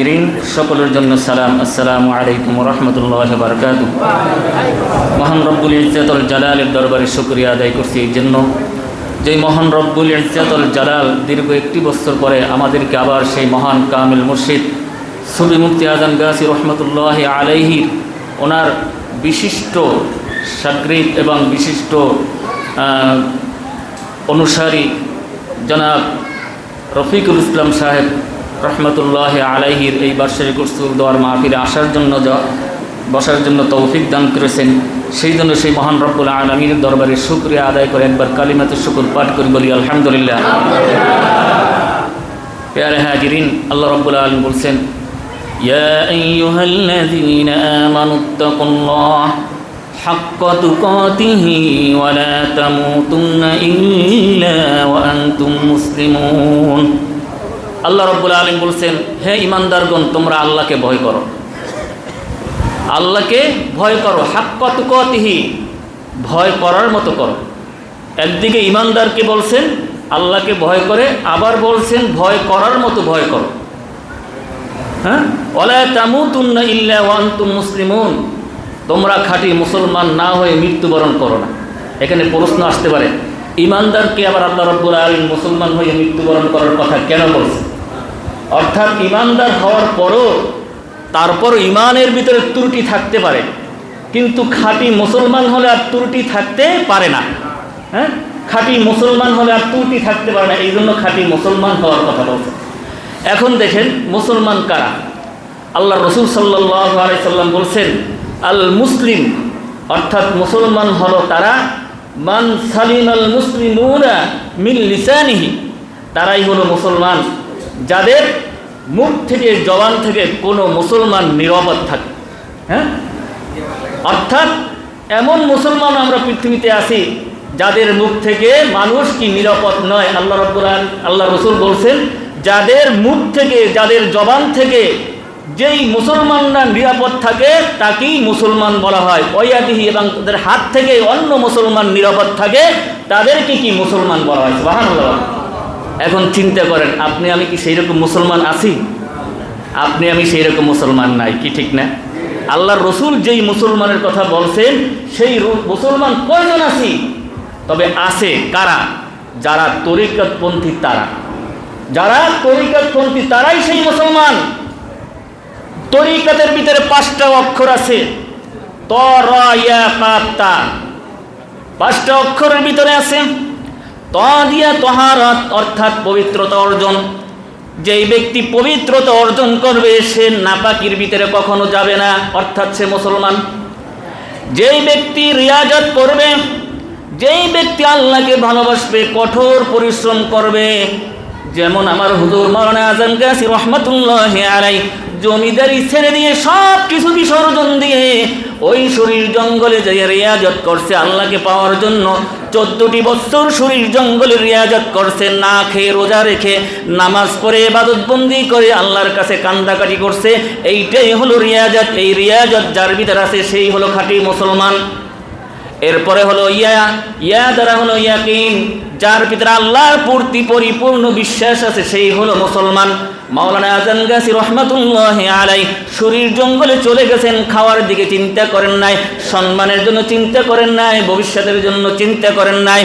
হাজিরিন সকলের জন্য সালাম। আসসালামু আলাইকুম রহমতুল্লাহ বারকাত মহান রব্বুল ইজ্জাতুল জালালের দরবারে শুক্রিয়া আদায় করছি এই জন্য। যে মহান রব্বুল ইজ্জাতুল জালাল দীর্ঘ একটি বছর পরে আমাদেরকে আবার সেই মহান কামিল মুর্শিদ সুবি মুফতি আজান গাছি রহমতুল্লাহ আলাইহির ওনার বিশিষ্ট সাগরিক এবং বিশিষ্ট অনুসারী জনাব রফিকুল ইসলাম সাহেব রহমতুল্লাহ আলাইহির এই বার্ষিক উৎসব দেওয়ার মাহফিলে আসার জন্য যা- বসার জন্য তৌফিক দান করেছেন সেই জন্য সেই মহান রব্বুল আলমীর দরবারে শুক্রিয়া আদায় করে একবার কালিমাতে শুকুর পাঠ করি বলি আলহামদুলিল্লাহ প্যারে হাজিরিন আল্লাহ রব্বুল আলম বলছেন يا أيها الذين آمنوا اتقوا الله حق تقاته ولا تموتن إلا وأنتم مسلمون আল্লাহ রব্বুল আলম বলছেন, হে ইমানদারগণ তোমরা আল্লাহকে ভয় করো। আল্লাহকে ভয় করো হাক্কাতুকতিহি ভয় করার মতো করো। একদিকে ইমানদারকে বলছেন, আল্লাহকে ভয় করে, আবার বলছেন, ভয় করার মতো ভয় করো। হ্যাঁ? ইল্লা ওয়ান্তুম মুসলিমুন। তোমরা খাঁটি মুসলমান না হয়ে মৃত্যুবরণ করো না। এখানে প্রশ্ন আসতে পারে ইমানদারকে আবার আল্লাহ রব্বুল আলম মুসলমান হয়ে মৃত্যুবরণ করার কথা কেন বলছে অর্থাৎ ইমানদার হওয়ার পরও তারপর ইমানের ভিতরে ত্রুটি থাকতে পারে। কিন্তু খাঁটি মুসলমান হলে আর ত্রুটি থাকতে পারে না। হ্যাঁ? খাঁটি মুসলমান হলে আর ত্রুটি থাকতে পারে না এই জন্য খাঁটি মুসলমান হওয়ার কথা বলছে। এখন দেখেন, মুসলমান কারা? আল্লাহ রসুল আলাইসাল্লাম বলছেন, আল মুসলিম, অর্থাৎ মুসলমান হলো তারা, মান সালিম আল মুসলিমুরা মিল তারাই হলো মুসলমান। যাদের মুখ থেকে, জবান থেকে কোনো মুসলমান নিরাপদ থাকে। হ্যাঁ? অর্থাৎ এমন মুসলমান আমরা পৃথিবীতে আছি, যাদের মুখ থেকে মানুষ কি নিরাপদ নয়, আল্লাহ রব্বুল আল্লাহ রসুল বলছেন, যাদের মুখ থেকে, যাদের জবান থেকে যেই মুসলমানরা নিরাপদ থাকে, তাকেই মুসলমান বলা হয়। ওয়াদিহি এবং তাদের হাত থেকে অন্য মুসলমান নিরাপদ থাকে, তাদেরকে কি মুসলমান বলা হয়? বাহান এখন চিন্তা করেন, আপনি আমি কি সেই রকম মুসলমান আছি? আপনি আমি সেই রকম মুসলমান নাই, কি ঠিক না? আল্লাহর রসুল যেই মুসলমানের কথা বলছেন, সেই মুসলমান কয়জন আছি? তবে আছে কারা? যারা তরিকতপন্থী তারা। যারা তরিকতপন্থী তারাই সেই মুসলমান। তরিকতের ভিতরে পাঁচটা অক্ষর আছে। ত, র, ইয়া কাপ তা। পাঁচটা অক্ষরের ভিতরে আছে ত দিয়া তহারত অর্থাৎ পবিত্রতা অর্জন। যেই ব্যক্তি পবিত্রতা অর্জন করবে, সে নাপাকির ভিতরে কখনো যাবে না, অর্থাৎ সে মুসলমান। যেই ব্যক্তি রিয়াজত করবে, যেই ব্যক্তি আল্লাহকে ভালোবাসবে, কঠোর পরিশ্রম করবে, যেমন আমার হুজুর মরনা আজম গাছি রহমতুল্লাহ আলাই জমিদারি ছেড়ে দিয়ে সব কিছু বিসর্জন দিয়ে ওই শরীর জঙ্গলে যে রেয়াজত করছে আল্লাহকে পাওয়ার জন্য। চোদ্দটি বছর শরীর জঙ্গলে রেয়াজত করছে, না খেয়ে রোজা রেখে নামাজ পড়ে এবাদতবন্দি করে আল্লাহর কাছে কান্দাকাটি করছে। এইটাই হলো রিয়াজত। এই রিয়াজত যার ভিতরে আছে সেই হলো খাঁটি মুসলমান। এরপরে হলো ইয়া ইয়া দ্বারা হলো ইয়াকিন, যার ভিতরে আল্লাহর পূর্তি পরিপূর্ণ বিশ্বাস আছে, সেই হলো মুসলমান। মাওলানা আজান গাছি রহমাতুল্লাহ আলাই শরীর জঙ্গলে চলে গেছেন, খাওয়ার দিকে চিন্তা করেন নাই, সম্মানের জন্য চিন্তা করেন নাই, ভবিষ্যতের জন্য চিন্তা করেন নাই।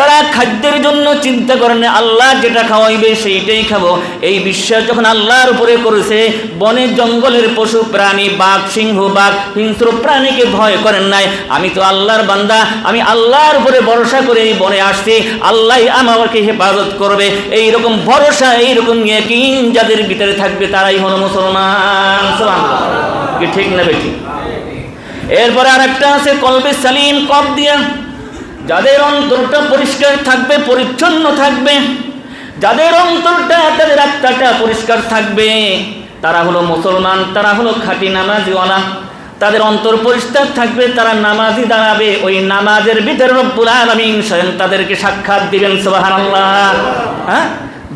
তারা খাদ্যের জন্য চিন্তা করেন না, আল্লাহ যেটা খাওয়াইবে সেইটাই খাব। এই বিশ্বাস যখন আল্লাহর উপরে করেছে বনে জঙ্গলের পশু প্রাণী বাঘ সিংহ বাঘ হিংস্র প্রাণীকে ভয় করেন নাই। আমি তো আল্লাহর বান্দা আমি আল্লাহর উপরে ভরসা করে এই বনে আসছি। আল্লাহ আমাকে হেফাজত করবে। এই রকম ভরসা এইরকম ইয়াকিন যাদের ভিতরে থাকবে তারাই হলো মুসলমান। ঠিক না বেঠিক? এরপরে আরেকটা আছে কলবে সালিম কব দিয়া। যাদের অন্তরটা পরিষ্কার থাকবে, পরিচ্ছন্ন থাকবে, যাদের অন্তরটা, তাদের আত্মাটা পরিষ্কার থাকবে। তারা হলো মুসলমান, তারা হলো খাঁটি নামাজিওয়ালা। তাদের অন্তর পরিষ্কার থাকবে, তারা নামাজি দাঁড়াবে। ওই নামাজের ভিতরে রব্বুল আলামিন স্বয়ং তাদেরকে সাক্ষাৎ দিবেন, সুবহানাল্লাহ। হ্যাঁ?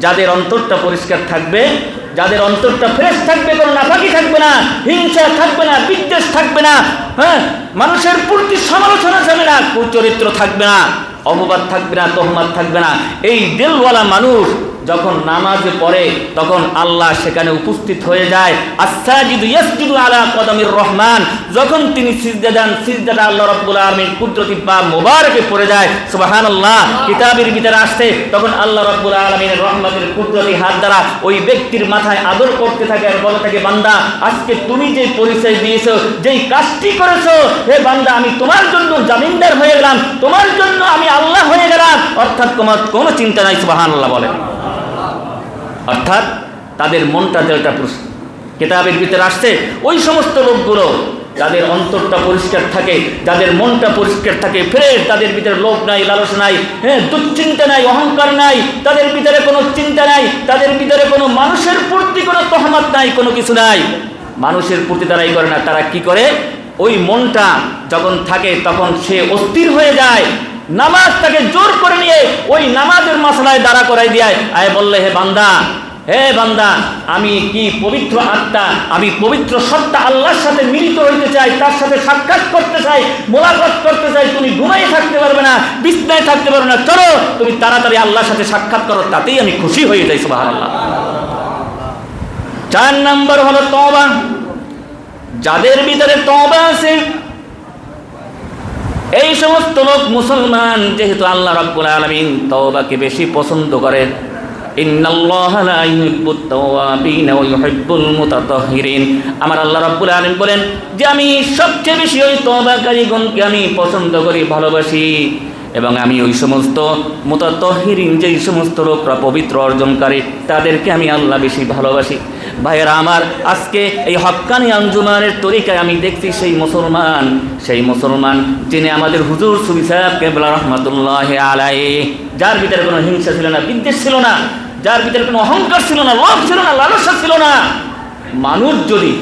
যাদের অন্তরটা পরিষ্কার থাকবে যাদের অন্তরটা ফ্রেশ থাকবে, কোনো নাফাকি থাকবে না, হিংসা থাকবে না, বিদ্বেষ থাকবে না হ্যাঁ? মানুষের প্রতি সমালোচনা যাবে না, কুচরিত্র থাকবে না অপবাদ থাকবে না, তহমাত থাকবে না। এই দিলওয়ালা মানুষ যখন নামাজে পড়ে, তখন আল্লাহ সেখানে উপস্থিত হয়ে যায়। আসাজিদু আলা কদমির রহমান। যখন তিনি সিজদা দেন, সিজদাটা আল্লাহ রাব্বুল আলামিন কুদরতি পা মোবারকে পড়ে যায়। সুবহানাল্লাহ, কিতাবের ভিতরে আসছে, তখন আল্লাহ রাব্বুল আলামিনের রহমতের কুদরতি হাত দ্বারা ওই ব্যক্তির মাথায় আদর করতে থাকে আর বলে থাকে, বান্দা, আজকে তুমি যে পরিচয় দিয়েছ, যেই কাজটি করেছ, হে বান্দা, আমি তোমার জন্য জামিনদার হয়ে গেলাম, তোমার জন্য আমি আল্লাহ হয়ে গেলাম। অর্থাৎ তোমার কোনো চিন্তা নাই, সুবহানাল্লাহ বলে। অর্থাৎ তাদের মনটা যেটা কেতাবের ভিতরে আসছে, ওই সমস্ত লোকগুলো যাদের অন্তরটা পরিষ্কার থাকে, যাদের মনটা পরিষ্কার থাকে ফ্রেশ তাদের ভিতরে লোভ নাই, লালস নাই হ্যাঁ দুশ্চিন্তা নাই, অহংকার নাই, তাদের ভিতরে কোনো চিন্তা নাই, তাদের ভিতরে কোনো মানুষের প্রতি কোনো তহমত নাই, কোনো কিছু নাই। মানুষের প্রতি তারাই করে না, তারা কি করে? ওই মনটা যখন থাকে তখন সে অস্থির হয়ে যায়। নামাজ তাকে জোর করে নিয়ে ওই নামাজের মশলায় দাঁড়া করাই দেয় আয় বললে, হে বান্দা হে বান্দা, আমি কি পবিত্র আত্মা, আমি পবিত্র সত্তা আল্লাহর সাথে মিলিত হইতে চাই, তার সাথে সাক্ষাৎ করতে চাই, মোলাকাত করতে চাই, তুমি ঘুমাই থাকতে পারবে না, বিছনায় থাকতে পারবে না। চলো, তুমি তাড়াতাড়ি আল্লাহর সাথে সাক্ষাৎ করো, তাতেই আমি খুশি হয়ে যাই, সুবহানাল্লাহ। চার নম্বর হলো তওবা। যাদের ভিতরে তওবা আছে এই সমস্ত লোক মুসলমান, যেহেতু আল্লাহ রাব্বুল আলামিন তওবাকে বেশি পছন্দ করেন আমার আল্লাহ রাব্বুল আলামিন বলেন, যে আমি সবচেয়ে বেশি ওই তওবাকারীগণকে আমি পছন্দ করি, ভালোবাসি এবং আমি ওই সমস্ত মুতাতাহহিরিন যেই সমস্ত লোকরা পবিত্র অর্জনকারী, তাদেরকে আমি আল্লাহ বেশি ভালোবাসি। ভাইয়েরা, আমার আজকে এই হক্কানি আঞ্জুমানের তরিকায় আমি দেখছি সেই মুসলমান সেই মুসলমান যিনি আমাদের হুজুর সুবি সাহেব কেবলা রহমতুল্লাহ আলাই যার ভিতরে কোনো হিংসা ছিল না, বিদ্বেষ ছিল না, যার ভিতরে কোনো অহংকার ছিল না, লোভ ছিল না, লালসা ছিল না। মানুষ যদি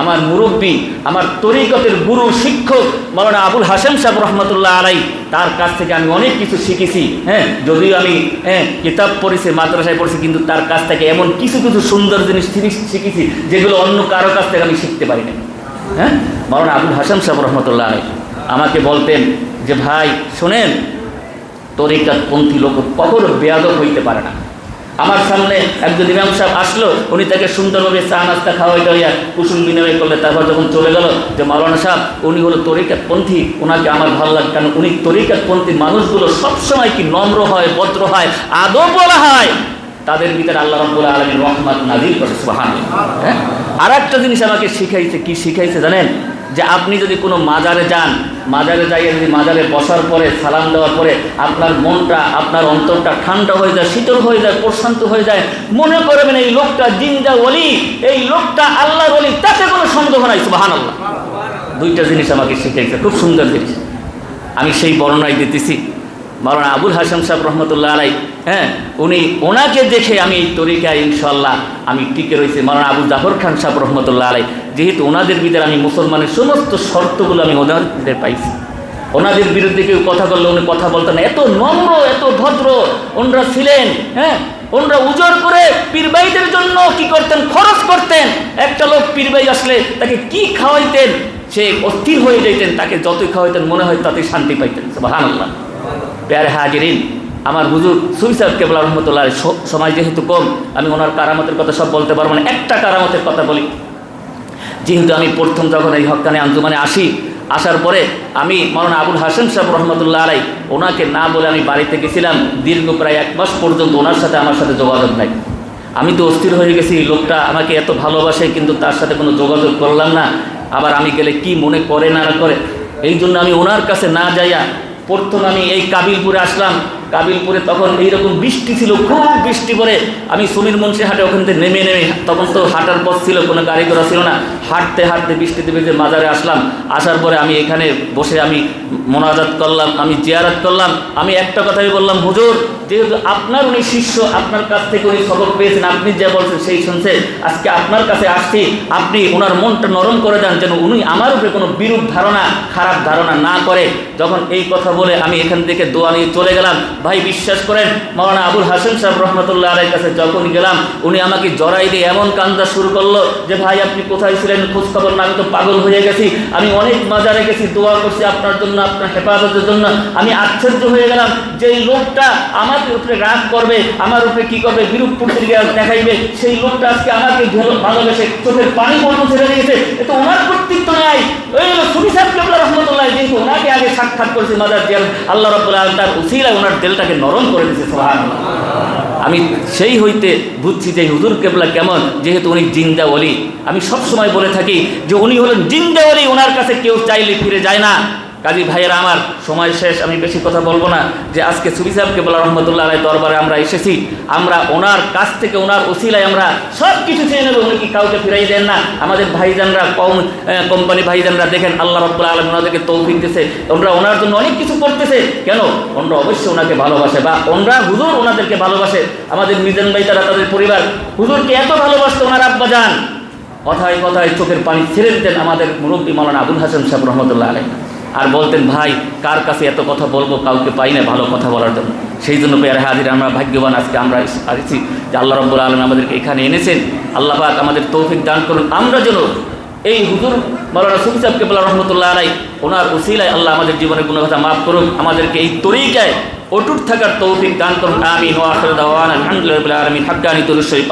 আমার মুরব্বী, আমার তরিকতের গুরু, শিক্ষক মৌলানা আবুল হাসেম সাহেব রহমতুল্লাহ আলাই তার কাছ থেকে আমি অনেক কিছু শিখেছি হ্যাঁ? যদিও আমি হ্যাঁ কিতাব পড়েছি, মাদ্রাসায় পড়েছি, কিন্তু তার কাছ থেকে এমন কিছু কিছু সুন্দর জিনিস শিখেছি, যেগুলো অন্য কারও কাছ থেকে আমি শিখতে পারি না হ্যাঁ? মৌলানা আবুল হাসান সাহেব রহমতুল্লাহ আমাকে বলতেন যে, ভাই, শোনেন তরিকাতপন্থী লোক কখনো বেয়াদব হইতে পারে না। আমার সামনে একজন ইমাম সাহেব আসলো, উনি তাকে সুন্দরভাবে চা নাস্তা খাওয়াই টাইয়া কুসুম বিনিময় করলে, তারপর যখন চলে গেল, যে মাওলানা সাহেব, উনি হলো তরিকাতপন্থী ওনাকে আমার ভালো লাগে, কারণ উনি তরিকাতপন্থী মানুষগুলো সবসময় কি নম্র হয়, ভদ্র হয় আদৌ বলা হয়। তাদের ভিতরে আল্লাহ রব্বুল আলমীর রহমত নাজিল করে সুবাহান হ্যাঁ? আর একটা জিনিস আমাকে শিখাইছে, কি শিখাইছে জানেন? যে আপনি যদি কোনো মাজারে যান, মাজারে যাইয়ে যদি মাজারে বসার পরে, সালাম দেওয়ার পরে আপনার মনটা, আপনার অন্তরটা ঠান্ডা হয়ে যায়, শীতল হয়ে যায়, প্রশান্ত হয়ে যায়, মনে করবেন এই লোকটা জিন্দা ওলি, এই লোকটা আল্লাহর ওলি, তাতে কোনো সন্দেহ নাই সুবাহান আল্লাহ দুইটা জিনিস আমাকে শিখাইছে, খুব সুন্দর জিনিস। আমি সেই বর্ণনায় দিতেছি। মাওলানা আবুল হাসান সাহেব রহমতুল্লাহ আলাই হ্যাঁ উনি ওনাকে দেখে আমি এই তরিকায় ইনশাল্লাহ আমি টিকে রয়েছি। মাওলানা আবু জাফর খান সাহেব রহমতুল্লাহ আলাই যেহেতু ওনাদের ভিতরে আমি মুসলমানের সমস্ত শর্তগুলো আমি ওনাদের পাইছি। ওনাদের বিরুদ্ধে কেউ কথা বললে উনি কথা বলতেন এত নম্র, এত ভদ্র, ওনরা ছিলেন হ্যাঁ? ওনরা উজোর করে পীরবাইদের জন্য কি করতেন? খরচ করতেন। একটা লোক পীরবাই আসলে তাকে কি খাওয়াইতেন? সে অস্থির হয়ে যাইতেন, তাকে যতই খাওয়াইতেন, মনে হয় তাতে শান্তি পাইতেন। বাহান আল্লাহ প্যারে হাজিরিন, আমার হুজুর সুইসাদ কেবলা রহমতুল্লাহ সময় যেহেতু কম, আমি ওনার কারামতের কথা সব বলতে পারব না। একটা কারামতের কথা বলি। যেহেতু আমি প্রথম যখন এই হকানে আঞ্জুমানে আসি, আসার পরে আমি মৌলানা আবুল হাসান সাহেব রহমতুল্লাহ আলাই ওনাকে না বলে আমি বাড়িতে গেছিলাম, দীর্ঘ প্রায় এক মাস পর্যন্ত ওনার সাথে আমার সাথে যোগাযোগ নাই। আমি তো অস্থির হয়ে গেছি লোকটা আমাকে এত ভালোবাসে কিন্তু তার সাথে কোনো যোগাযোগ করলাম না। আবার আমি গেলে কি মনে করে না করে? এই জন্য আমি ওনার কাছে না যাইয়া প্রথম আমি এই কাবিলপুরে আসলাম কাবিলপুরে তখন এইরকম বৃষ্টি ছিল, খুব বৃষ্টি পরে আমি সুমির মুন্সি হাটে ওখান থেকে নেমে নেমে, তখন তো হাঁটার পথ ছিল, কোনো গাড়ি ঘোড়া ছিল না। হাঁটতে হাঁটতে বৃষ্টিতে বেঁধে মাজারে আসলাম, আসার পরে আমি এখানে বসে আমি মোনাজাত করলাম, আমি জিয়ারাত করলাম। আমি একটা কথাই বললাম, হুজুর, যেহেতু আপনার উনি শিষ্য, আপনার কাছ থেকে উনি খবর পেয়েছেন, আপনি যা বলছেন সেই শুনছে আজকে আপনার কাছে আসছি, আপনি ওনার মনটা নরম করে দেন যেন উনি আমার উপরে কোনো বিরূপ ধারণা, খারাপ ধারণা না করে। যখন এই কথা বলে আমি এখান থেকে দোয়া নিয়ে চলে গেলাম। ভাই, বিশ্বাস করেন মৌলানা আবুল হাসেন সাহেব রহমতুল্লাহ আলের কাছে যখন গেলাম, উনি আমাকে জড়াই দিয়ে এমন কান্দা শুরু করল যে, ভাই, আপনি কোথায় ছিলেন? আসলেন খোঁজ খবর না, আমি তো পাগল হয়ে গেছি। আমি অনেক মাজারে গেছি, দোয়া করছি আপনার জন্য, আপনার হেফাজতের জন্য। আমি আশ্চর্য হয়ে গেলাম যে এই লোকটা আমার উপরে রাগ করবে, আমার উপরে কি করবে, বিরূপ পত্রিকা দেখাইবে। সেই লোকটা আজকে আমাকে ভালোবেসে চোখের পানি পর্যন্ত ছেড়ে দিয়েছে। এতো ওনার কর্তৃত্ব নাই। ওই সুবি সাহেব কেবলা রহমতুল্লাহ, যেহেতু ওনাকে আগে সাক্ষাৎ করেছে মাদার জিয়াল আল্লাহ রব্বুল আলম তার উসিলায় ওনার দিলটাকে নরম করে দিয়েছে সোহান আমি সেই হইতে বুঝছি যে হুজুর কেবলা কেমন, যেহেতু উনি জিন্দা অলি আমি সবসময় বলে থাকি যে উনি হলেন জিন্দা অলি ওনার কাছে কেউ চাইলে ফিরে যায় না। কাজী ভাইয়েরা, আমার সময় শেষ, আমি বেশি কথা বলব না। যে আজকে সুবি সাহেব কেবলা রহমতুল্লাহ আলাই দরবারে আমরা এসেছি। আমরা ওনার কাছ থেকে, ওনার ওসিলায় আমরা সব কিছু চেয়ে নেব। উনি কি কাউকে ফিরাই দেন না? আমাদের ভাইজানরা, কম কোম্পানি ভাইজানরা দেখেন, আল্লাহ রব্বুল আলম ওনাদেরকে তৌফিক দিছে ওনারা ওনার জন্য অনেক কিছু করতেছে। কেন? ওনারা অবশ্যই ওনাকে ভালোবাসে বা ওনারা হুজুর ওনাদেরকে ভালোবাসে। আমাদের মিজান ভাই, তারা তাদের পরিবার হুজুরকে এত ভালোবাসতো ওনার আব্বা যান কথায় কথায় চোখের পানি ছেড়ে দিতেন আমাদের মুরব্বী মৌলানা আবুল হাসান সাহেব রহমতুল্লাহ আলাই আর বলতেন, ভাই, কার কাছে এত কথা বলব? কাউকে পাই না ভালো কথা বলার জন্য। সেই জন্য পেয়ারে হাজির, আমরা ভাগ্যবান আজকে আমরা আসছি যে আল্লাহ রব্বুল আলম আমাদেরকে এখানে এনেছেন। আল্লাহ পাক আমাদের তৌফিক দান করুন। আমরা যেন এই হুজুর মৌলানা সুফি সাহেবকে বলা রহমতুল্লাহ আলাই, ওনার উসিলায় আল্লাহ আমাদের জীবনের কোনো কথা মাফ করুন আমাদেরকে এই তরিকায় অটুট থাকার তৌফিক দান করুন। আমিন। ওয়া আখির দাওয়ানা আলহামদুলিল্লাহি